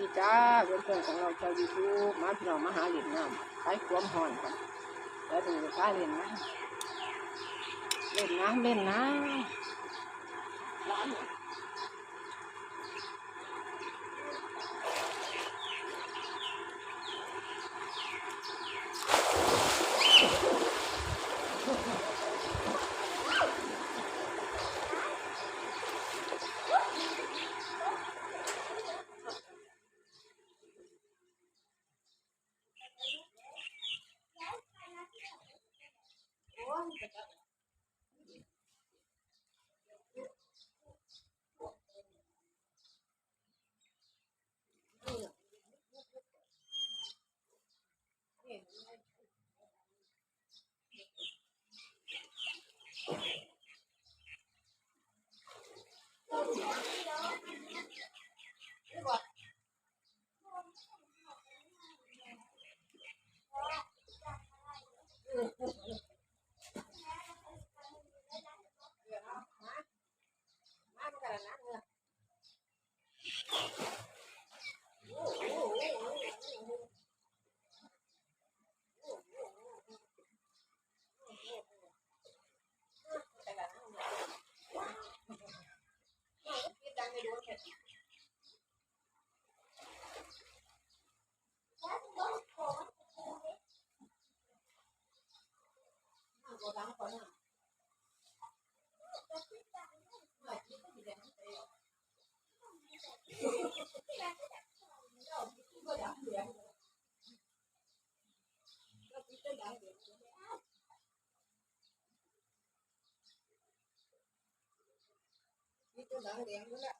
ดีจ้าเพื่อนๆของเราชาวยูทูบมาพี่น้องมาหาเหรียญน้ำใช้ความหอนกันแล้วถึงจะใช้เหรียญน้ำเล่นน้ำเล่นน้ำร้ that was 不能连着了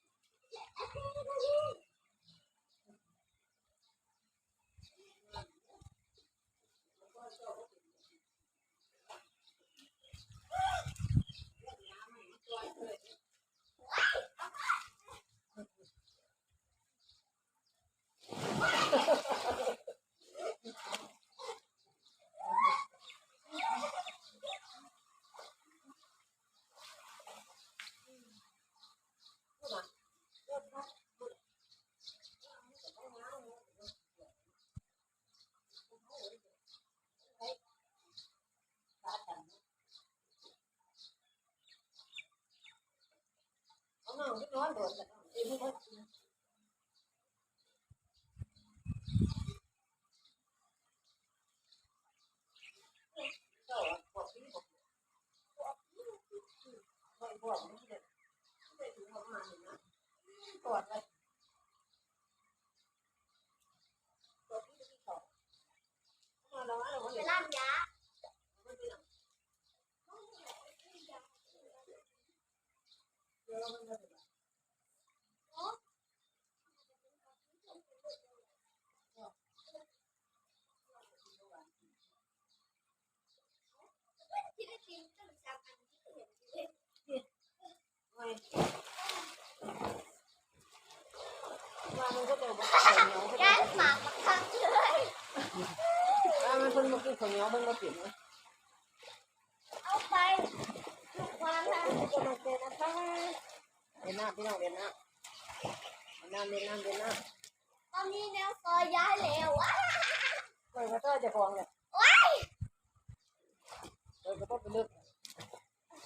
านเนี่ย ล่ามยา ที่ ก็จะบอกข้าวเหนียวแกหมากมาคังเลยว่ามันเพิ่งมากินข้าวเหนียวเพิ่งมาเปลี่ยนนะเอาไปทุกวันนะก็มาเจอนะคะเรียนหน้าพี่น้องเรียนหน้าเรียนหน้าเรียนหน้าเรียนหน้าตอนนี้แนวซอยย้ายแล้วว้าเปิดกระเตอจะฟองเนี่ยว้ายเปิดกระเตอไปลึก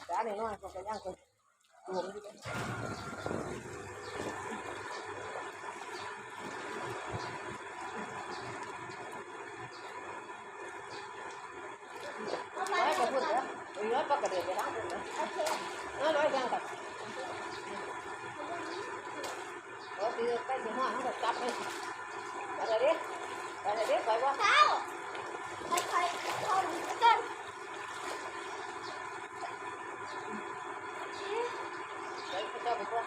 จ้าหน่อยน้อยก็ไปย่างคนรวมอยู่เลย เอาไป ร้อย โก็พูดแล้ว ร้อยก็กระเด็นไปล้างคนนะอเคร้อยร้อยย่างกับร้อยตีใกล้ถึงห้าเขาก็จับไปไปเลยดิไปเลยดิไปว่า เข้าค่อยๆเข้าดูกัน ไปเจ้าไปก่อน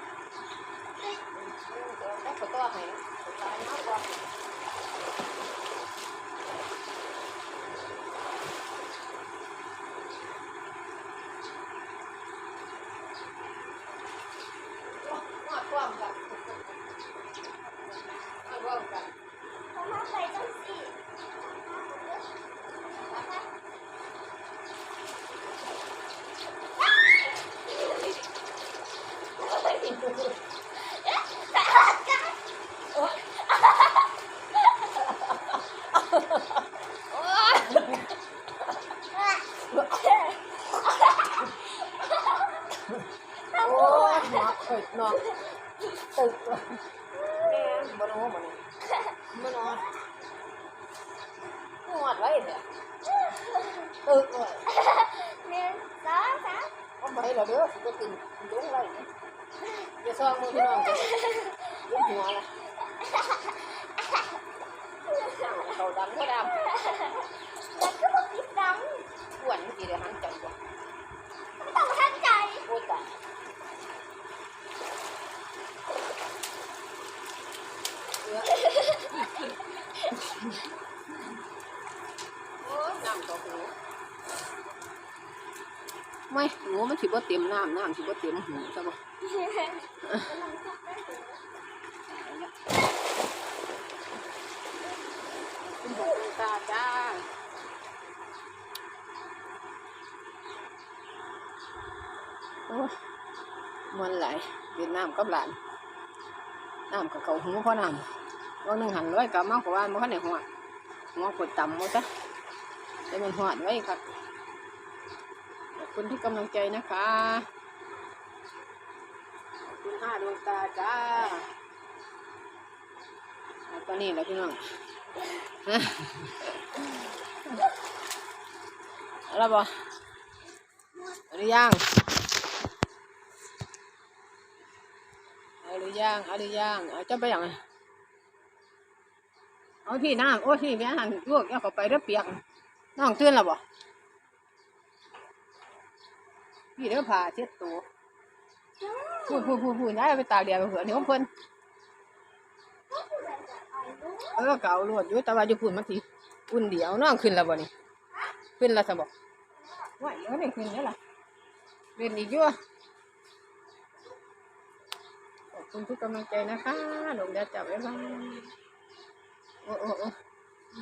เขอตัวให้ตายมากกว่ามาความกันมาความกัน เขามาไปจังสิ โอ้ยหนอกเอ้ยหนอกตึกเลยแม่บ่นอนบ่นอนบ่นอนนวดไว้เถอตึกเลยหนึ่งสองสามเอาไปแล้วเด้อสิบ่กินลุงไว้เนี่ยอย่าซ่องมือพี่น้องจะลุกหัวละนั่งเขาดำก็ดแล้วก็บอกติดดำอ้วนสิเดี๋ยวหันจังบ่ ไม่ต้องทันใจ โอ้ตายเอื้อโอ้ยน้ำตกหูไม่หูมัน สิบ่เต็มน้ำน้ำสิบ่เต็มหูใช่บ่คุณบอกคุณตาจ้าโอ้มันไหลเวียดนามกับหลานน้ำกับเขาหูพราะน้ำวันหนึ่งหันร้อยกับมากกว่าบ้านมันเขาในหัวหัวกดต่ำหมดจ้ะแต่มันหัวไว้ครับ คุณที่กำลังใจนะคะขอบคุณห้าดวงตาจ้าตอนนี้แล้วพี่น้องเอาละบ่เอหรือยังอาหรือยังอาหรือยังเอาจะไปยังไงเอาที่น้ำโอ้ที่แม่หันลวกเอาเข้าไปแล้วเปียกน้องตื่นแล้วบ่ พี่เดี๋ยวผ่าเช็ดตัวพูดพูดพูดพูดย้ายไปตากแดดไปเผื่อเดี๋ยวเพิ่นเออเก่าลวดอยู่แต่ว่าอยู่พูดมาทีอุ่นเดียวน้องขึ้นแล้วบ่นี่ขึ้นแล้วสะบ่ว่าเดี๋ยวไม่ขึ้นแล้วล่ะเรียนอีกยู่อะขอบคุณทุกกำลังใจนะคะลงดี๋ยวจับไว้บ้างโอ้โอ้โอ้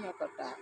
เนี่ยก็ตาย